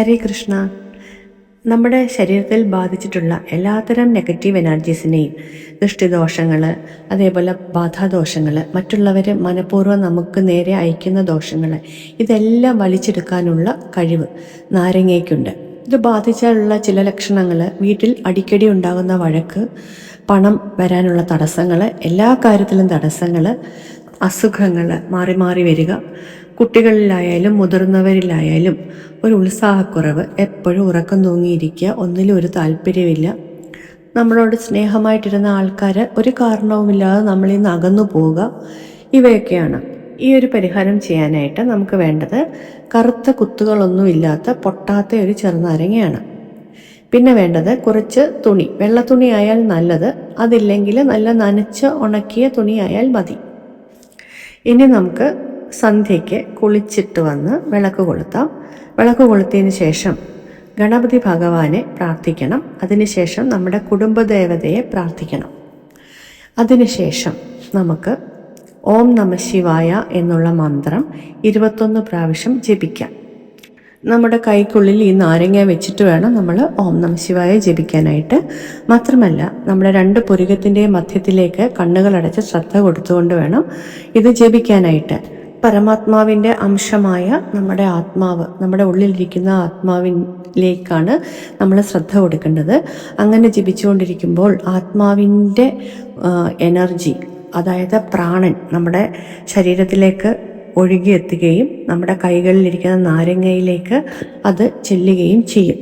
ഹരേ കൃഷ്ണ. നമ്മുടെ ശരീരത്തിൽ ബാധിച്ചിട്ടുള്ള എല്ലാത്തരം നെഗറ്റീവ് എനർജീസിനെയും ദൃഷ്ടിദോഷങ്ങൾ അതേപോലെ ബാധാദോഷങ്ങൾ മറ്റുള്ളവർ മനഃപൂർവം നമുക്ക് നേരെ അയക്കുന്ന ദോഷങ്ങൾ ഇതെല്ലാം വലിച്ചെടുക്കാനുള്ള കഴിവ് നാരങ്ങയ്ക്കുണ്ട്. ഇത് ബാധിച്ചാലുള്ള ചില ലക്ഷണങ്ങൾ വീട്ടിൽ അടിക്കടി ഉണ്ടാകുന്ന വഴക്ക് പണം വരാനുള്ള തടസ്സങ്ങൾ എല്ലാ കാര്യത്തിലും തടസ്സങ്ങൾ അസുഖങ്ങൾ മാറി മാറി വരിക കുട്ടികളിലായാലും മുതിർന്നവരിലായാലും ഒരു ഉത്സാഹക്കുറവ് എപ്പോഴും ഉറക്കം തൂങ്ങിയിരിക്കുക ഒന്നിലും ഒരു താല്പര്യമില്ല നമ്മളോട് സ്നേഹമായിട്ടിരുന്ന ആൾക്കാർ ഒരു കാരണവുമില്ലാതെ നമ്മളിൽ നിന്ന് അകന്നു പോവുക ഇവയൊക്കെയാണ്. ഈ ഒരു പരിഹാരം ചെയ്യാനായിട്ട് നമുക്ക് വേണ്ടത് കറുത്ത കുത്തുകളൊന്നുമില്ലാത്ത പൊട്ടാത്ത ഒരു ചെറുനാരങ്ങയാണ്. പിന്നെ വേണ്ടത് കുറച്ച് തുണി. വെള്ള തുണി ആയാൽ നല്ലത് അതില്ലെങ്കിൽ നല്ല നനച്ച് ഉണക്കിയ തുണി ആയാൽ മതി. ഇനി നമുക്ക് സന്ധ്യയ്ക്ക് കുളിച്ചിട്ട് വന്ന് വിളക്ക് കൊളുത്താം. വിളക്ക് കൊളുത്തിയതിന് ശേഷം ഗണപതി ഭഗവാനെ പ്രാർത്ഥിക്കണം. അതിനുശേഷം നമ്മുടെ കുടുംബദേവതയെ പ്രാർത്ഥിക്കണം. അതിനുശേഷം നമുക്ക് ഓം നമ ശിവായ എന്നുള്ള മന്ത്രം ഇരുപത്തൊന്ന് പ്രാവശ്യം ജപിക്കാം. നമ്മുടെ കൈക്കുള്ളിൽ ഈ നാരങ്ങ വെച്ചിട്ട് വേണം നമ്മൾ ഓം നമ ശിവായ ജപിക്കാനായിട്ട്. മാത്രമല്ല നമ്മുടെ രണ്ട് പുരുകത്തിന്റെയും മധ്യത്തിലേക്ക് കണ്ണുകളടച്ച് ശ്രദ്ധ കൊടുത്തുകൊണ്ട് വേണം ഇത് ജപിക്കാനായിട്ട്. പരമാത്മാവിന്റെ അംശമായ നമ്മുടെ ആത്മാവ് നമ്മുടെ ഉള്ളിലിരിക്കുന്ന ആത്മാവിലേക്കാണ് നമ്മൾ ശ്രദ്ധ കൊടുക്കേണ്ടത്. അങ്ങനെ ജപിച്ചുകൊണ്ടിരിക്കുമ്പോൾ ആത്മാവിന്റെ എനർജി അതായത് പ്രാണൻ നമ്മുടെ ശരീരത്തിലേക്ക് ഒഴുകിയെത്തുകയും നമ്മുടെ കൈകളിലിരിക്കുന്ന നാരങ്ങയിലേക്ക് അത് ചെല്ലുകയും ചെയ്യും.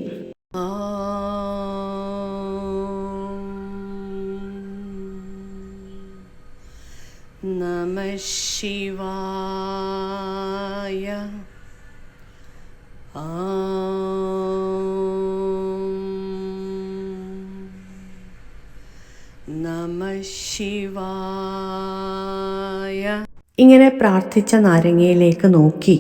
നമ ശിവായ നമ ശിവായ ഇങ്ങനെ പ്രാർത്ഥിച്ച നാരങ്ങയിലേക്ക് നോക്കി.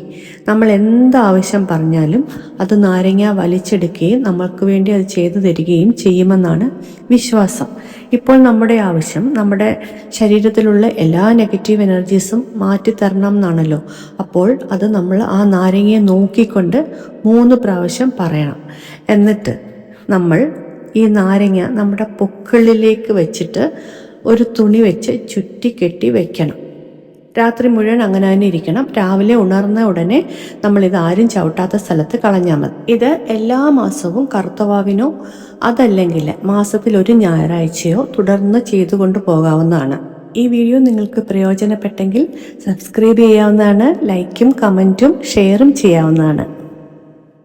നമ്മൾ എന്താവശ്യം പറഞ്ഞാലും അത് നാരങ്ങ വലിച്ചെടുക്കുകയും നമ്മൾക്ക് വേണ്ടി അത് ചെയ്തു തരികയും ചെയ്യുമെന്നാണ് വിശ്വാസം. ഇപ്പോൾ നമ്മുടെ ആവശ്യം നമ്മുടെ ശരീരത്തിലുള്ള എല്ലാ നെഗറ്റീവ് എനർജീസും മാറ്റിത്തരണം എന്നാണല്ലോ. അപ്പോൾ അത് നമ്മൾ ആ നാരങ്ങയെ നോക്കിക്കൊണ്ട് മൂന്ന് പ്രാവശ്യം പറയണം. എന്നിട്ട് നമ്മൾ ഈ നാരങ്ങ നമ്മുടെ പൊക്കിളിലേക്ക് വെച്ചിട്ട് ഒരു തുണി വെച്ച് ചുറ്റി കെട്ടി വെക്കണം. രാത്രി മുഴുവൻ അങ്ങനെ തന്നെ ഇരിക്കണം. രാവിലെ ഉണർന്ന ഉടനെ നമ്മൾ ഇത് ആരും ചവിട്ടാത്ത സ്ഥലത്ത് കളഞ്ഞാൽ മതി. ഇത് എല്ലാ മാസവും കറുത്തവാവിനോ അതല്ലെങ്കിൽ മാസത്തിൽ ഒരു ഞായറാഴ്ചയോ തുടർന്ന് ചെയ്തുകൊണ്ട് പോകാവുന്നതാണ്. ഈ വീഡിയോ നിങ്ങൾക്ക് പ്രയോജനപ്പെട്ടെങ്കിൽ സബ്സ്ക്രൈബ് ചെയ്യാവുന്നതാണ് ലൈക്കും കമന്റും ഷെയറും ചെയ്യാവുന്നതാണ്.